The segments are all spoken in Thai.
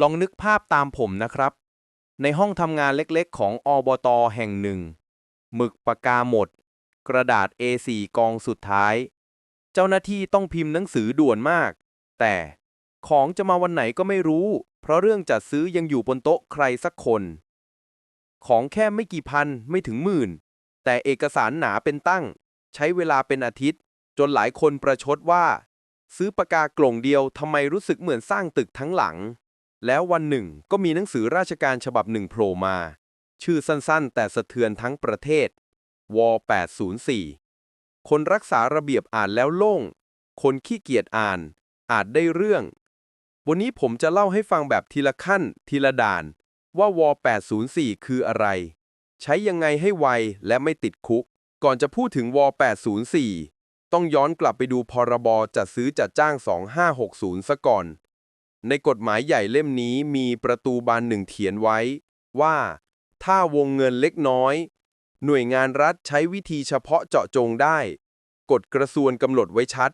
ลองนึกภาพตามผมนะครับ ในห้องทำงานเล็กๆ ของอบตแห่งหนึ่ง หมึกปากกาหมด กระดาษ A4 กองสุดท้าย เจ้าหน้าที่ต้องพิมพ์หนังสือด่วนมาก แต่ของจะมาวันไหนก็ไม่รู้ เพราะเรื่องจัดซื้อยังอยู่บนโต๊ะใครสักคน ของแค่ไม่กี่พันไม่ถึงหมื่น แต่เอกสารหนาเป็นตั้ง ใช้เวลาเป็นอาทิตย์ จนหลายคนประชดว่า ซื้อปากกากล่องเดียวทำไมรู้สึกเหมือนสร้างตึกทั้งหลัง แล้ววันหนึ่งก็มีหนังสือราชการฉบับหนึ่งโผล่มา ชื่อสั้นๆ แต่สะเทือนทั้งประเทศว804 คนรักษาระเบียบอ่านแล้วโล่ง คนขี้เกียจอ่าน อาจได้เรื่อง วันนี้ผมจะเล่าให้ฟังแบบทีละขั้น ทีละด่าน ว่าว804 คืออะไร ใช้ยังไงให้ไวและไม่ติดคุก ก่อนจะพูดถึงว804 ต้องย้อนกลับไปดูพรบจัดซื้อจัดจ้าง 2560 ซะก่อน ในกฎหมายใหญ่เล่มนี้มีประตูบานหนึ่งเขียนไว้ ว่า ถ้าวงเงินเล็กน้อย หน่วยงานรัฐใช้วิธีเฉพาะเจาะจงได้ กฎกระทรวงกำหนดไว้ชัด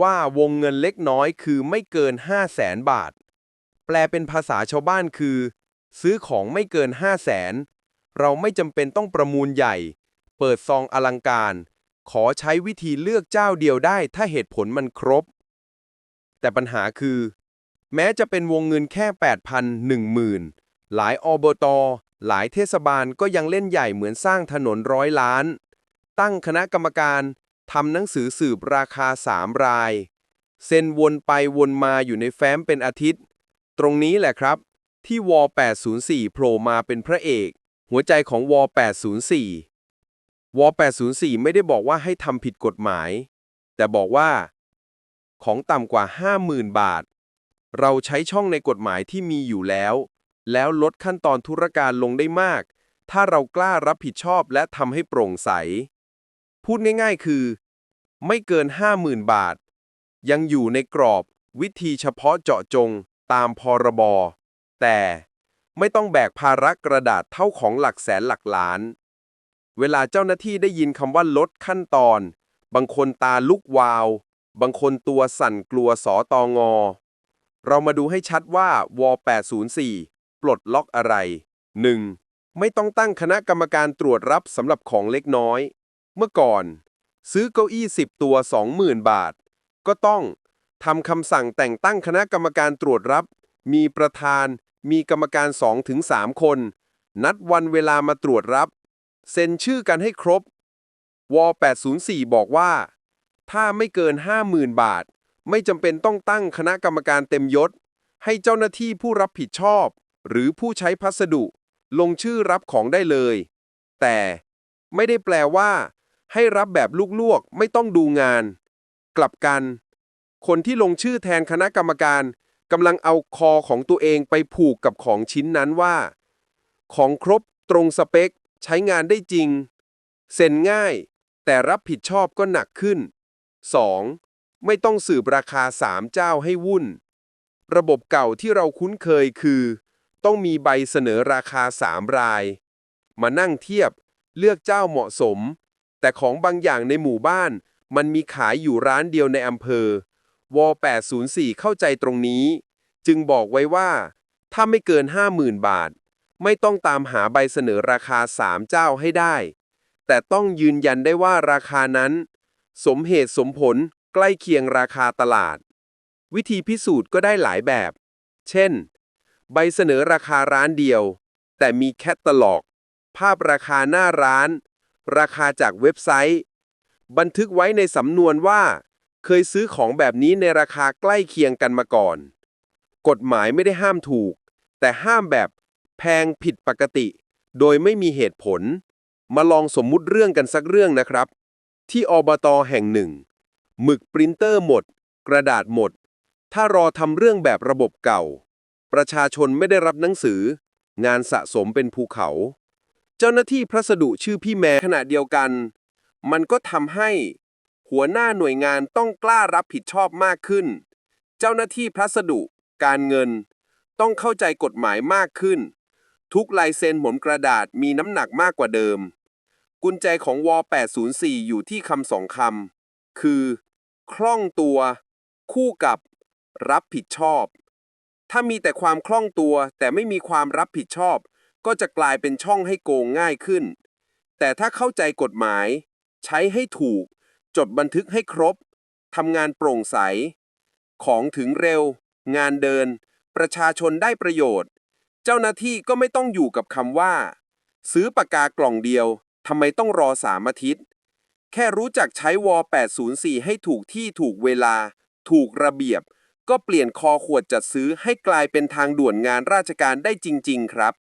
ว่าวงเงินเล็กน้อยคือไม่เกิน 5 0 0แสนบาท แปลเป็นภาษาชาวบ้านคือ ซื้อของไม่เกิน 5 0 0แสนเราไม่จำเป็นต้องประมูลใหญ่ เปิดซองอลังการ ขอใช้วิธีเลือกเจ้าเดียวได้ถ้าเหตุผลมันครบ แต่ปัญหาคือ แม้จะเป็นวงเงินแค่8,000 10,000 หลายอบต หลายเทศบาลก็ยังเล่นใหญ่เหมือนสร้างถนนร้อยล้าน ตั้งคณะกรรมการทำหนังสือสืบราคา3ราย เซ็นวนไปวนมาอยู่ในแฟ้มเป็นอาทิตย์ ตรงนี้แหละครับ ที่ว804โผล่มาเป็นพระเอก หัวใจของว804ว804ไม่ได้บอกว่าให้ทำผิดกฎหมาย แต่บอกว่า ของต่ำกว่า 50,000 บาท เราใช้ช่องในกฎหมายที่มีอยู่แล้ว แล้วลดขั้นตอนธุรการลงได้มาก ถ้าเรากล้ารับผิดชอบและทำให้โปร่งใส พูดง่ายๆคือ ไม่เกิน 50,000 บาท ยังอยู่ในกรอบวิธีเฉพาะเจาะจงตามพรบ แต่ไม่ต้องแบกภาระกระดาษเท่าของหลักแสนหลักล้าน เวลาเจ้าหน้าที่ได้ยินคำว่าลดขั้นตอน บางคนตาลุกวาว บางคนตัวสั่นกลัวสอตองอ เรามาดูให้ชัดว่าว804 ปลดล็อกอะไร 1. ไม่ต้องตั้งคณะกรรมการตรวจรับสำหรับของเล็กน้อย เมื่อก่อน ซื้อเก้าอี้ 10 ตัว 20,000 บาท ก็ต้องทำคำสั่งแต่งตั้งคณะกรรมการตรวจรับ มีประธาน มีกรรมการ 2-3 คน นัดวันเวลามาตรวจรับ เซ็นชื่อกันให้ครบว804 บอกว่า ถ้าไม่เกิน 50,000 บาท ไม่จำเป็นต้องตั้งคณะกรรมการเต็มยศ ให้เจ้าหน้าที่ผู้รับผิดชอบ หรือผู้ใช้พัสดุ ลงชื่อรับของได้เลย แต่ไม่ได้แปลว่า ให้รับแบบลูกๆ ไม่ต้องดูงาน กลับกัน คนที่ลงชื่อแทนคณะกรรมการกำลังเอาคอของตัวเองไปผูกกับของชิ้นนั้นว่า ของครบตรงสเปค ใช้งานได้จริง เซ็นง่าย แต่รับผิดชอบก็หนักขึ้น 2. ไม่ต้องสืบราคา3เจ้าให้วุ่น ระบบเก่าที่เราคุ้นเคยคือ ต้องมีใบเสนอราคา3ราย มานั่งเทียบเลือกเจ้าเหมาะสม แต่ของบางอย่างในหมู่บ้าน มันมีขายอยู่ร้านเดียวในอำเภอว804 เข้าใจตรงนี้ จึงบอกไว้ว่า ถ้าไม่เกิน 50,000 บาท ไม่ต้องตามหาใบเสนอราคา3เจ้าให้ได้ แต่ต้องยืนยันได้ว่าราคานั้น สมเหตุสมผล ใกล้เคียงราคาตลาด วิธีพิสูจน์ก็ได้หลายแบบ เช่น ใบเสนอราคาร้านเดียว แต่มีแคตตาล็อก ภาพราคาหน้าร้าน ราคาจากเว็บไซต์ บันทึกไว้ในสำนวนว่า เคยซื้อของแบบนี้ในราคาใกล้เคียงกันมาก่อน กฎหมายไม่ได้ห้ามถูก แต่ห้ามแบบแพงผิดปกติ โดยไม่มีเหตุผล มาลองสมมุติเรื่องกันสักเรื่องนะครับ ที่อบตอแห่งหนึ่ง หมึกปรินเตอร์หมด กระดาษหมด ถ้ารอทำเรื่องแบบระบบเก่า ประชาชนไม่ได้รับหนังสือ งานสะสมเป็นภูเขา เจ้าหน้าที่พัสดุชื่อพี่แม่ขณะเดียวกัน มันก็ทำให้ หัวหน้าหน่วยงานต้องกล้ารับผิดชอบมากขึ้น เจ้าหน้าที่พัสดุ การเงิน ต้องเข้าใจกฎหมายมากขึ้น ทุกลายเซ็นหมนกระดาษมีน้ำหนักมากกว่าเดิม กุญแจของว804 อยู่ที่คำสองคำคือ คล่องตัว คู่กับ รับผิดชอบ ถ้ามีแต่ความคล่องตัว แต่ไม่มีความรับผิดชอบ ก็จะกลายเป็นช่องให้โกงง่ายขึ้น แต่ถ้าเข้าใจกฎหมาย ใช้ให้ถูก จดบันทึกให้ครบทำงานโปร่งใส ของถึงเร็ว งานเดิน ประชาชนได้ประโยชน์ เจ้าหน้าที่ก็ไม่ต้องอยู่กับคำว่า ซื้อปากกากล่องเดียวทำไมต้องรอสามอาทิตย์ แค่รู้จักใช้วอ804 ให้ถูกที่ถูกเวลา ถูกระเบียบ ก็เปลี่ยนคอขวดจัดซื้อให้กลายเป็นทางด่วนงานราชการได้จริง ๆ ครับ